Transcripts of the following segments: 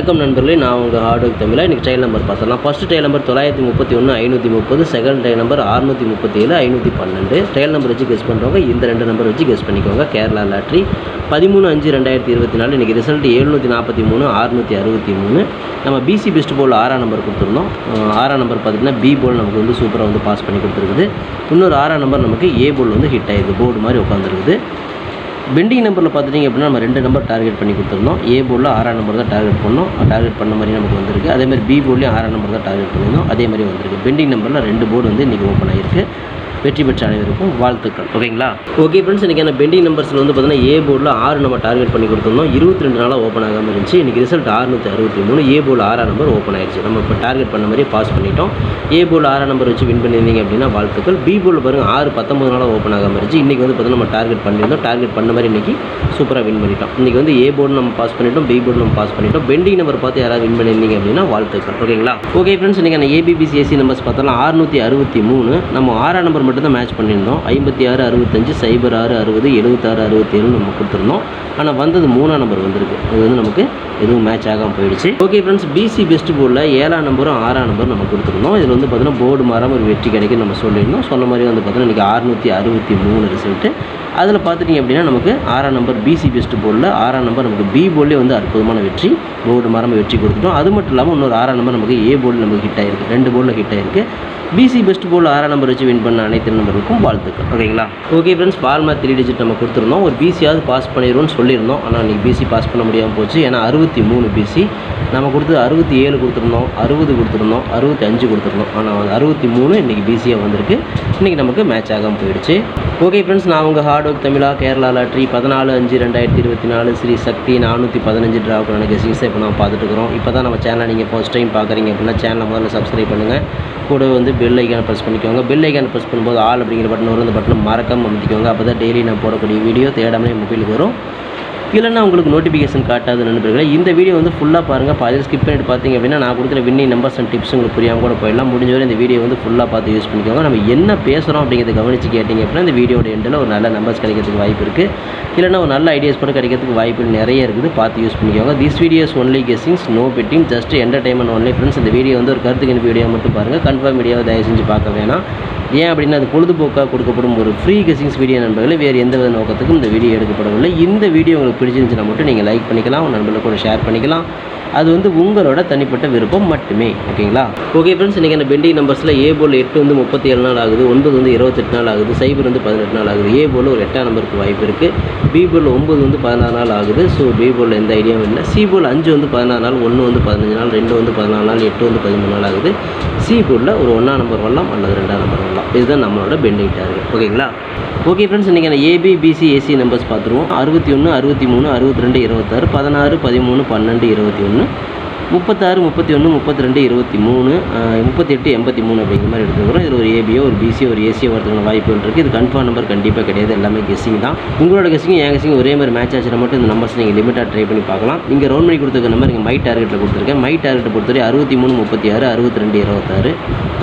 வணக்கம் நண்பர்களே நான் உங்கள் ஹார்ட் தமிழாக இன்றைக்கி டைல் நம்பர் பார்த்தலாம் ஃபஸ்ட்டு டைல் நம்பர் தொள்ளாயிரத்தி முப்பத்தி ஒன்று ஐநூற்றி முப்பது. செகண்ட் டைல் நம்பர் அறுநூற்றி முப்பத்தி ஏழு ஐநூற்றி பன்னெண்டு. டைல் நம்பர் வச்சு கெஸ் பண்ணுறவங்க இந்த ரெண்டு நம்பர் வச்சு கெஸ் பண்ணிக்கோங்க. கேரளா லாட்ரி பதிமூணு அஞ்சு ரெண்டாயிரத்தி இருபத்தி நாலு. இன்றைக்கி ரிசல்ட் எழுநூற்றி நாற்பத்தி மூணு அறுநூற்றி அறுபத்தி மூணு. நம்ம பிசி பெஸ்ட் போல் ஆறாம் நம்பர் கொடுத்துருந்தோம். ஆறாம் நம்பர் பார்த்திங்கன்னா பி போல் நமக்கு வந்து சூப்பராக வந்து பாஸ் பண்ணி கொடுத்துருக்குது. இன்னொரு ஆறாம் நம்பர் நமக்கு ஏ போல் வந்து ஹிட் ஆகிடுது போர்டு மாதிரி உட்காந்துருக்குது பெண்டிங் நம்பரில் பார்த்துட்டிங்க அப்படின்னா நம்ம ரெண்டு நம்பர் டார்கெட் பண்ணி கொடுத்துருந்தோம். ஏ போர்டில் ஆறாம் நம்பர் தான் டார்கெட் பண்ணோம். டார்கெட் பண்ண மாதிரி நமக்கு வந்திருக்கு. அதே மாதிரி பி போர்ட்லேயும் ஆறாம் நம்பர் தான் டார்கெட் பண்ணியிருந்தோம். அதே மாதிரி வந்திருக்கு. பெண்டிங் நம்பரில் ரெண்டு போர்டு வந்து இன்றைக்கி ஓப்பன் ஆகிருக்கு வெற்றி பெற்ற அனைவருக்கும் வாழ்த்துக்கள். ஓகேங்களா? ஓகே ஃப்ரெண்ட்ஸ் இன்றைக்கி பெண்டிங் நம்பர்ஸில் வந்து பார்த்தீங்கன்னா ஏ போர்டில் ஆறு நம்ம டார்கெட் பண்ணி கொடுத்துருந்தோம். இருபத்தி ரெண்டு நாளாக ஓப்பன் ஆகாமல் இருந்துச்சு. இன்றைக்கி ரிசல்ட் ஆறுநூற்றி அறுபத்தி மூணு. ஏ போர்டில் ஆறாம் நம்பர் ஓப்பன் ஆயிடுச்சு. நம்ம இப்போ டார்கெட் பண்ண மாதிரியே பாஸ் பண்ணிட்டோம். ஏ போர்டில் ஆறாம் நம்பர் வச்சு வின் பண்ணியிருந்தீங்க அப்படின்னா வாழ்த்துக்கள். பி போர்டில் பாருங்கள் ஆறு பத்தொம்பது நாளாக ஓப்பன் ஆகாமல் இருந்துச்சு. இன்றைக்கி வந்து பார்த்தீங்கன்னா நம்ம டார்கெட் பண்ணியிருந்தோம். டார்கெட் பண்ண மாதிரி இன்றைக்கி சூப்பராக வின் பண்ணிட்டோம். இன்றைக்கி வந்து ஏ போர்டு நம்ம பாஸ் பண்ணிட்டோம். பி போர்டு நம்ம பாஸ் பண்ணிட்டோம். பெண்டிங் நம்பர் பார்த்து யாராவது வின் பண்ணியிருந்தீங்க அப்படின்னா வாழ்த்துக்கள். ஓகேங்களா? ஓகே ஃப்ரெண்ட்ஸ் இன்றைக்கி அந்த ஏபிபிசி நம்பர்ஸ் பார்த்தோம்னா ஆறுநூற்றி அறுபத்தி மூணு. நம்ம ஆறாம் நம்பர் மட்டும் தான் மேட்ச் பண்ணியிருந்தோம். ஐம்பத்தி ஆறு அறுபத்தஞ்சு சைபர் ஆறு அறுபது எழுபத்தாறு அறுபத்தேழு நம்ம கொடுத்துருந்தோம். ஆனால் வந்தது மூணாம் நம்பர் வந்திருக்கு. அது வந்து நமக்கு எதுவும் மேட்ச் ஆகாமல் போயிடுச்சு. ஓகே ஃப்ரெண்ட்ஸ் பிசி பெஸ்ட் போர்டில் ஏழாம் நம்பரும் ஆறாம் நம்பரும் நம்ம கொடுத்துருந்தோம். இதில் வந்து பார்த்தீங்கன்னா போர்டு மாறாமல் ஒரு வெற்றி கிடைக்கும் நம்ம சொல்லியிருந்தோம். சொன்ன மாதிரி வந்து பார்த்தீங்கன்னா இன்றைக்கி அறுநூற்றி அறுபத்தி மூணு ரிசல்ட்டு அதில் பார்த்துட்டிங்க அப்படின்னா நமக்கு ஆறாம் நம்பர் பிசி பெஸ்ட் போர்டில் ஆறாம் நம்பர் நமக்கு பி போர்ட்லேயே வந்து அற்புதமான வெற்றி போர்டு மரம் வெற்றி கொடுத்துட்டோம். அது மட்டும் இல்லாமல் இன்னொரு ஆறாம் நம்பர் நமக்கு ஏ போர்டில் நமக்கு ஹிட் ஆயிருக்கு. ரெண்டு போர்டில் ஹிட் ஆயிருக்கு. பிசி பெஸ்ட் போல் ஆறாம் நம்பர் வச்சு வின் பண்ண அனைத்து நம்பருக்கும் வாழ்த்துக்கள். ஓகேங்களா? Okay friends formula three digit நம்ம கொடுத்துருந்தோம். ஒரு பிசியாவது பாஸ் பண்ணிடுவோம்னு சொல்லியிருந்தோம். ஆனால் நீங்கள் பிசி பாஸ் பண்ண முடியாமல் போச்சு. ஏன்னா அறுபத்தி மூணு பிசி நம்ம கொடுத்து அறுபத்தி ஏழு கொடுத்துருந்தோம் அறுபது கொடுத்துருந்தோம் அறுபத்தி அஞ்சு கொடுத்துருந்தோம். ஆனால் அறுபத்தி மூணு இன்றைக்கி பிசியாக வந்திருக்கு. இன்றைக்கி நமக்கு மேட்ச் ஆகாமல் போயிடுச்சு. ஓகே ஃப்ரெண்ட்ஸ் நான் உங்கள் ஹார்ட் ஒர்க் தமிழா கேரளா லாட்ரி பதினாலு அஞ்சு ரெண்டாயிரத்தி இருபத்தி நாலு ஸ்ரீ சக்தி நானூற்றி பதினஞ்சு ட்ராவுக்கான கெஸிங்ஸை இப்போ நம்ம பார்த்துட்டு இருக்கிறோம். இப்போ தான் நம்ம சேனலை நீங்கள் ஃபர்ஸ்ட் டைம் பார்க்குறீங்க அப்படின்னா சேனலை முதல்ல சப்ஸ்கிரைப் பண்ணுங்கள் கூட வந்து பெல் ஐக்கானை ப்ரெஸ் பண்ணிக்கோங்க. பெல் ஐக்கானை ப்ரெஸ் பண்ணும்போது ஆல் அப்படிங்கிற பட்டன் வரும் அந்த பட்டனை மறக்காமல் அமைத்திக்கோங்க. அப்போ தான் டெய்லி நான் போடக்கூடிய வீடியோ தேடாமலே மொபைலுக்கு வரும். இல்லைன்னா உங்களுக்கு நோட்டிஃபிகேஷன் காட்டாது நண்பர்களே. இந்த வீடியோ வந்து ஃபுல்லாக பாருங்கள் பாதி ஸ்கிப் பண்ணிட்டு பார்த்தீங்க அப்படின்னா நான் கொடுக்குற வின்னி நம்பர்ஸ் அண்ட் டிப்ஸ் உங்களுக்கு புரியாமல் கூட போயிடலாம். முடிஞ்ச வரை இந்த வீடியோ வந்து ஃபுல்லாக பார்த்து யூஸ் பண்ணிக்கோங்க. நம்ம என்ன பேசுகிறோம் அப்படிங்கிறத கவனித்து கேட்டிங்க அப்படின்னா இந்த வீடியோட எண்டில் ஒரு நல்ல நம்பர்ஸ் கிடைக்கிறதுக்கு வாய்ப்பு இருக்குது இல்லைன்னா ஒரு நல்ல ஐடியாஸ் கூட கிடைக்கிறதுக்கு வாய்ப்பு நிறைய இருக்குது. பார்த்து யூஸ் பண்ணிக்கோங்க. This videos only guessings no betting just entertainment only friends இந்த வீடியோ வந்து ஒரு கருத்துக்கு வீடியோ மட்டும் பாருங்கள் கன்ஃபார்ம் வீடியோவை தயவு செஞ்சு பார்க்க வேணாம். ஏன் அப்படின்னா அது பொழுதுபோக்காக கொடுக்கப்படும் ஒரு ஃப்ரீ கெஸிங்ஸ் வீடியோ நண்பர்களே. வேறு எந்த வித நோக்கத்துக்கும் இந்த வீடியோ எடுக்கப்படவில்லை. இந்த வீடியோ உங்களுக்கு பிடிச்சிருந்துச்சுன்னா மட்டும் நீங்கள் லைக் பண்ணிக்கலாம் உங்கள் நண்பர்களுக்கு கூட ஷேர் பண்ணிக்கலாம். அது வந்து உங்களோட தனிப்பட்ட விருப்பம் மட்டுமே ஓகேங்களா? ஓகே ஃப்ரெண்ட்ஸ் இன்றைக்கி அந்த பெண்டிங் நம்பர்ஸில் ஏ போல் எட்டு வந்து முப்பத்தி ஏழு நாள் ஆகுது ஒன்பது வந்து இருபத்தெட்டு நாள் ஆகுது சைபர் வந்து பதினெட்டு நாள் ஆகுது. ஏ போல் ஒரு எட்டாம் நம்பருக்கு வாய்ப்பு இருக்குது பி போல் ஒம்பது வந்து பதினாறு நாள் ஆகுது. ஸோ பி போல் எந்த ஐடியாவும் இல்லை. சி போல் அஞ்சு வந்து பதினாறு நாள் ஒன்று வந்து பதினஞ்சு நாள் ரெண்டு வந்து பதினாலு நாள் எட்டு வந்து பதிமூணு நாள் ஆகுது. சி ஒரு ஒன்றாம் நம்பர் வரலாம் அல்லது ரெண்டாம் நம்பர் வரலாம். இதுதான் நம்மளோட பெண்டிங் டார்கெட் ஓகேங்களா? ஓகே ஃப்ரெண்ட்ஸ் இன்றைக்கி நான் ஏபிபிசி ஏசி நம்பர்ஸ் பார்த்துருவோம். அறுபத்தி ஒன்று அறுபத்தி மூணு அறுபத்தி ரெண்டு இருபத்தாறு பதினாறு பதிமூணு பன்னெண்டு இருபத்தி ஒன்று முப்பத்தாறு முப்பத்தி ஒன்று முப்பத்தி ரெண்டு இருபத்தி மூணு முப்பத்தெட்டு எண்பத்தி மூணு அப்படிங்கிற மாதிரி எடுத்துக்கிறோம் இதில் ஒரு ஏபியோ ஒரு பிசியோ ஒரு ஏசியோ வரதுக்கான வாய்ப்புகள் இருக்குது இது கன்ஃபார்ம் நம்பர் கண்டிப்பாக கிடையாது. எல்லாமே கெஸிங் தான். உங்களோட கெஸிங் என் கெஸிங் ஒரே மாதிரி மேட்ச் ஆச்சுனா மட்டும் இந்த நம்பர்ஸ் நீங்கள் லிமிட்டாக ட்ரை பண்ணி பார்க்கலாம். இங்கே ரவுண்ட் பண்ணி கொடுத்துருக்க நம்பர் இங்கே மை டார்கெட்டில் கொடுத்துருக்கேன். மை டார்கெட்டை பொறுத்தவரை அறுபத்தி மூணு முப்பத்தி ஆறு அறுபத்தி ரெண்டு இருபத்தாறு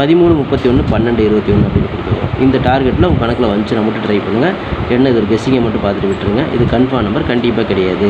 பதிமூணு முப்பத்தி ஒன்று பன்னெண்டு இருபத்தி ஒன்று அப்படின்னு கொடுத்துருக்கோம். இந்த டார்கெட்டில் உங்கள் கணக்கில் வந்துச்சுன்னா மட்டும் ட்ரை பண்ணுங்கள் என்ன இது ஒரு கெஸிங்கை மட்டும் பார்த்துட்டு விட்டுருங்க. இது கன்ஃபார்ம் நம்பர் கண்டிப்பாக கிடையாது.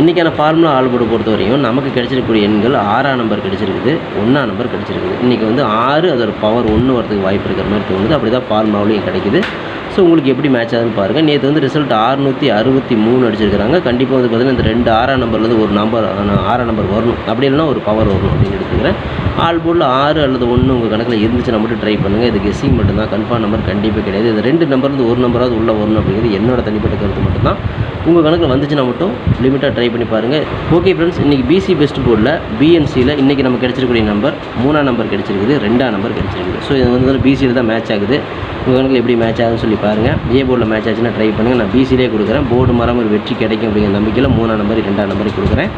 இன்றைக்கான ஃபார்முலா ஆல் பொறுத்த வரையும் நமக்கு கிடைச்சிருக்கக்கூடிய எண்கள் ஆறாம் நம்பர் கிடைச்சிருக்குது ஒன்றாம் நம்பர் கிடைச்சிருக்குது. இன்றைக்கி வந்து ஆறு அதோட பவர் ஒன்று வரதுக்கு வாய்ப்பு இருக்கிற மாதிரி தோணுது. அப்படி தான் ஃபார்முலாவிலையும் கிடைக்குது. ஸோ உங்களுக்கு எப்படி மேட்ச் ஆகுதுன்னு பாருங்கள் நேற்று வந்து ரிசல்ட் அறுநூற்றி அறுபத்தி மூணு அடிச்சிருக்கிறாங்க. கண்டிப்பாக வந்து பார்த்தீங்கன்னா இந்த ரெண்டு ஆறாம் நம்பர்லேருந்து ஒரு நம்பர் ஆறாம் நம்பர் வரணும். அப்படி இல்லைன்னா ஒரு பவர் வரணும் அப்படின்னு எடுத்துக்கிறேன். ஆல் போர்டில் ஆறு அல்லது ஒன்று உங்கள் கணக்கில் இருந்துச்சுன்னா மட்டும் ட்ரை பண்ணுங்கள் இது கெஸ்ஸிங் மட்டும்தான். கன்ஃபார்ம் நம்பர் கண்டிப்பாக கிடையாது. இது ரெண்டு நம்பர்லேருந்து ஒரு நம்பராவது உள்ளே வரணும் அப்படிங்கிறது என்னோட தனிப்பட்ட கருத்து மட்டும்தான். உங்கள் கணக்கில் வந்துச்சுன்னா மட்டும் லிமிட்டாக ட்ரை பண்ணி பாருங்கள் ஓகே ஃப்ரெண்ட்ஸ் இன்றைக்கி பிசி பெஸ்ட் போர்டில் பிஎன்சியில் இன்றைக்கி நம்ம கிடைச்சிருக்கக்கூடிய நம்பர் மூணாம் நம்பர் கிடச்சிருக்குது ரெண்டாம் நம்பர் கிடச்சிருக்குது. ஸோ இது வந்து பிசியில் தான் மேட்ச் ஆகுது. உங்கள் கணக்கில் எப்படி மேட்ச் ஆகுதுன்னு சொல்லி பாருங்கள் ஏ போர்டில் மேட்ச் ஆச்சுன்னா ட்ரை பண்ணுங்கள் நான் பிசிலே கொடுக்குறேன். போர்டு மரம் ஒரு வெற்றி கிடைக்கும் அப்படிங்கிற நம்பிக்கையில் மூணாம் நம்பர் ரெண்டாம் நம்பர் கொடுக்குறேன்.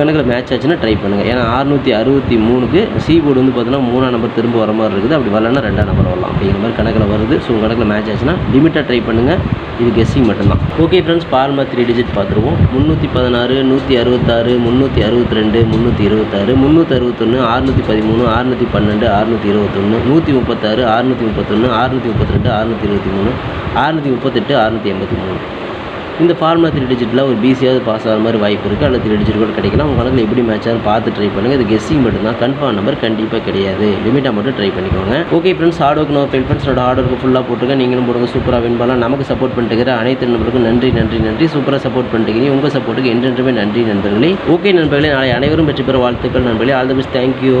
கணக்கில் மேட்ச் ஆச்சுன்னா ட்ரை பண்ணுங்கள் ஏன்னா அறுநூற்றி அறுபத்தி மூணுக்கு சி போர்டு வந்து பார்த்தீங்கன்னா மூணாம் நம்பர் திரும்ப வர மாதிரி இருக்குது. அப்படி வரலன்னா ரெண்டாம் நம்பர் வரலாம். அப்படிங்கிற மாதிரி கணக்கில் வருது. ஸோ கணக்கில் மேட்ச் ஆச்சுன்னா லிமிட்டாக ட்ரை பண்ணுங்கள் இது கெஸ்ஸிங் மட்டும்தான். Okay friends formula three digit பார்த்துருவோம். முந்நூற்றி பதினாறு நூற்றி அறுபத்தாறு முந்நூற்றி அறுபத்தி ரெண்டு முந்நூற்றி இருபத்தாறு முந்நூற்றி அறுபத்தொன்று அறுநூற்றி பதிமூணு அறுநூற்றி பன்னெண்டு அறுநூற்றி இருபத்தொன்று நூற்றி முப்பத்தாறு அறுநூற்றி முப்பத்தொன்று அறுநூற்றி முப்பத்தி ரெண்டு அறுநூற்றி இருபத்தி மூணு அறுநூற்றி முப்பத்தெட்டு அறுநூற்றி எண்பத்தி மூணு. இந்த ஃபார்முலா த்ரீ டிஜிட்டில் ஒரு பிசியாவது பாஸ் ஆகிற மாதிரி வாய்ப்பு இருக்குது அல்லது த்ரீ டிஜிட் கூட கிடைக்கலாம். உங்கள் கணக்கில் எப்படி மேட்ச் ஆகும் பார்த்து ட்ரை பண்ணுங்கள் இது கெஸ்ஸிங் மட்டும்தான். கன்ஃபார்ம் நம்பர் கண்டிப்பாக கிடையாது. லிமிட்டாக மட்டும் ட்ரை பண்ணிக்கோங்க. Okay friends hard work no fail ஃப்ரெண்ட்ஸோட ஹார்ட் ஒர்க்கு ஃபுல்லாக போட்டுருங்க. நீங்களும் போடுங்க. சூப்பராக வின் பண்ணலாம். நமக்கு சப்போர்ட் பண்ணிட்டு அனைத்து நண்பருக்கும் நன்றி நன்றி நன்றி. சூப்பராக சப்போர்ட் பண்ணிட்டு உங்கள் சப்போர்ட்டுக்கு என்றென்றுமே நன்றி நண்பர்களே. ஓகே நண்பர்களே. நாளை அனைவரும் வெற்றி பெற வாழ்த்துக்கள் நண்பர்களே. All the best thank you